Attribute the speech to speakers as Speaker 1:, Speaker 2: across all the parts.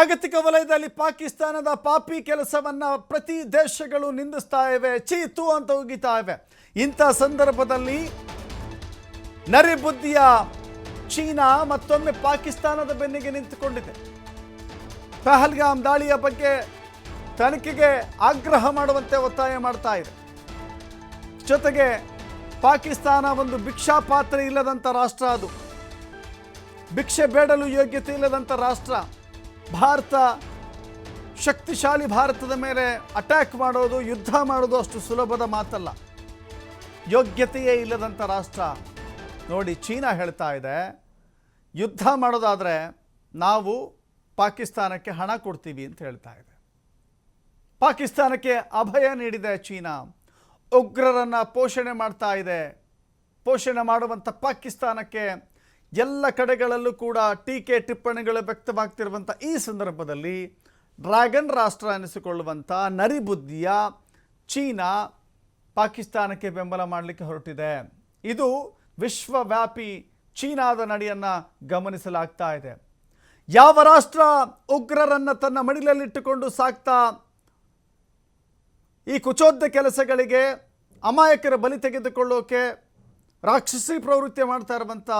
Speaker 1: ಜಾಗತಿಕ ವಲಯದಲ್ಲಿ ಪಾಕಿಸ್ತಾನದ ಪಾಪಿ ಕೆಲಸವನ್ನ ಪ್ರತಿ ದೇಶಗಳು ನಿಂದಿಸ್ತಾ ಇವೆ. ಚೀತು ಅಂತ ಉಗಿತಾ ಇವೆ. ಇಂಥ ಸಂದರ್ಭದಲ್ಲಿ ನರಿ ಬುದ್ಧಿಯ ಚೀನಾ ಮತ್ತೊಮ್ಮೆ ಪಾಕಿಸ್ತಾನದ ಬೆನ್ನಿಗೆ ನಿಂತುಕೊಂಡಿದೆ. ಪಹಲ್ಗಾಮ್ ದಾಳಿಯ ಬಗ್ಗೆ ತನಿಖೆಗೆ ಆಗ್ರಹ ಮಾಡುವಂತೆ ಒತ್ತಾಯ ಮಾಡ್ತಾ ಇದೆ. ಜೊತೆಗೆ ಪಾಕಿಸ್ತಾನ ಒಂದು ಭಿಕ್ಷಾ ಪಾತ್ರೆ ಇಲ್ಲದಂಥ ರಾಷ್ಟ್ರ ಅದು. ಭಿಕ್ಷೆ ಬೇಡಲು ಯೋಗ್ಯತೆ ಇಲ್ಲದಂಥ ರಾಷ್ಟ್ರ. ಭಾರತ, ಶಕ್ತಿಶಾಲಿ ಭಾರತದ ಮೇಲೆ ಅಟ್ಯಾಕ್ ಮಾಡೋದು, ಯುದ್ಧ ಮಾಡೋದು ಅಷ್ಟು ಸುಲಭದ ಮಾತಲ್ಲ. ಯೋಗ್ಯತೆಯೇ ಇಲ್ಲದಂಥ ರಾಷ್ಟ್ರ. ನೋಡಿ, ಚೀನಾ ಹೇಳ್ತಾ ಇದೆ, ಯುದ್ಧ ಮಾಡೋದಾದರೆ ನಾವು ಪಾಕಿಸ್ತಾನಕ್ಕೆ ಹಣ ಕೊಡ್ತೀವಿ ಅಂತ ಹೇಳ್ತಾ ಇದೆ. ಪಾಕಿಸ್ತಾನಕ್ಕೆ ಅಭಯ ನೀಡಿದೆ ಚೀನಾ. ಉಗ್ರರನ್ನು ಪೋಷಣೆ ಮಾಡ್ತಾ ಇದೆ. ಪೋಷಣೆ ಮಾಡುವಂಥ ಪಾಕಿಸ್ತಾನಕ್ಕೆ ಎಲ್ಲ ಕಡೆಗಳಲ್ಲೂ ಕೂಡ ಟೀಕೆ ಟಿಪ್ಪಣಿಗಳು ವ್ಯಕ್ತವಾಗ್ತಿರುವಂಥ ಈ ಸಂದರ್ಭದಲ್ಲಿ ಡ್ರ್ಯಾಗನ್ ರಾಷ್ಟ್ರ ಎನಿಸಿಕೊಳ್ಳುವಂಥ ನರಿಬುದ್ಧಿಯ ಚೀನಾ ಪಾಕಿಸ್ತಾನಕ್ಕೆ ಬೆಂಬಲ ಮಾಡಲಿಕ್ಕೆ ಹೊರಟಿದೆ. ಇದು ವಿಶ್ವವ್ಯಾಪಿ ಚೀನಾದ ನಡೆಯನ್ನು ಗಮನಿಸಲಾಗ್ತಾ ಇದೆ. ಯಾವ ರಾಷ್ಟ್ರ ಉಗ್ರರನ್ನು ತನ್ನ ಮಡಿಲಲ್ಲಿಟ್ಟುಕೊಂಡು ಸಾಕ್ತಾ ಈ ಕುಚೋದ್ಯ ಕೆಲಸಗಳಿಗೆ ಅಮಾಯಕರ ಬಲಿ ತೆಗೆದುಕೊಳ್ಳೋಕೆ ರಾಕ್ಷಸಿ ಪ್ರವೃತ್ತಿ ಮಾಡ್ತಾ ಇರುವಂಥ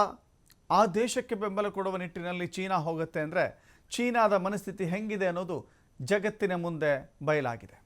Speaker 1: ಆ ದೇಶಕ್ಕೆ ಬೆಂಬಲ ಕೊಡುವ ನಿಟ್ಟಿನಲ್ಲಿ ಚೀನಾ ಹೋಗುತ್ತೆ ಅಂದರೆ ಚೀನಾದ ಮನಸ್ಥಿತಿ ಹೆಂಗಿದೆ ಅನ್ನೋದು ಜಗತ್ತಿನ ಮುಂದೆ ಬಯಲಾಗಿದೆ.